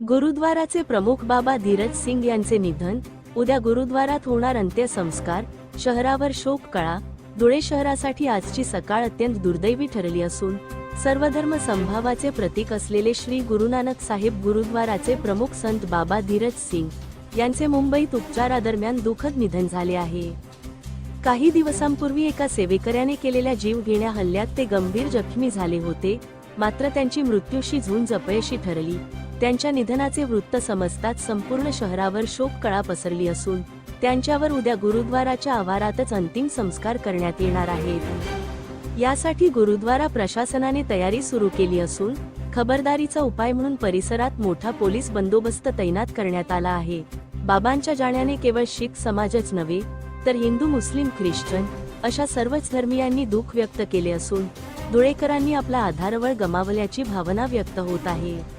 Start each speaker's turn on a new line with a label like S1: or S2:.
S1: गुरुद्वाराचे प्रमुख बाबा धीरज सिंग यांचे निधन उद्या गुरुद्वारात होणार अंत्यसंस्कार शहरावर शोक कळा धुळे शहरासाठी आजची सकाळ अत्यंत दुर्दैवी ठरली असून सर्वधर्म संभावाचे प्रतीक असलेले श्री गुरुनानक साहेब गुरुद्वाराचे प्रमुख संत बाबा धीरज सिंग यांचे मुंबईत उपचारादरम्यान दुःखद निधन झाले आहे. काही दिवसांपूर्वी एका सेवेकऱ्याने केलेल्या जीवघेण्या हल्ल्यात ते गंभीर जखमी झाले होते मात्र त्यांची मृत्यूशी झुंज अपयशी ठरली. त्यांच्या निधनाचे वृत्त समजताच संपूर्ण शहरावर शोककळा पसरली असून त्यांच्यावर उद्या गुरुद्वाराच्या आवारातच अंतिम संस्कार करण्यात येणार आहेत. यासाठी गुरुद्वारा प्रशासनाने तयारी सुरू केली असून खबरदारीचा उपाय म्हणून परिसरात मोठा पोलीस बंदोबस्त तैनात करण्यात आला आहे. बाबांच्या जाण्याने केवळ शीख समाजच नव्हे तर हिंदू मुस्लिम ख्रिश्चन अशा सर्वच धर्मियांनी दुःख व्यक्त केले असून धुळेकरांनी आपला आधारवळ गमावल्याची भावना व्यक्त होत आहे.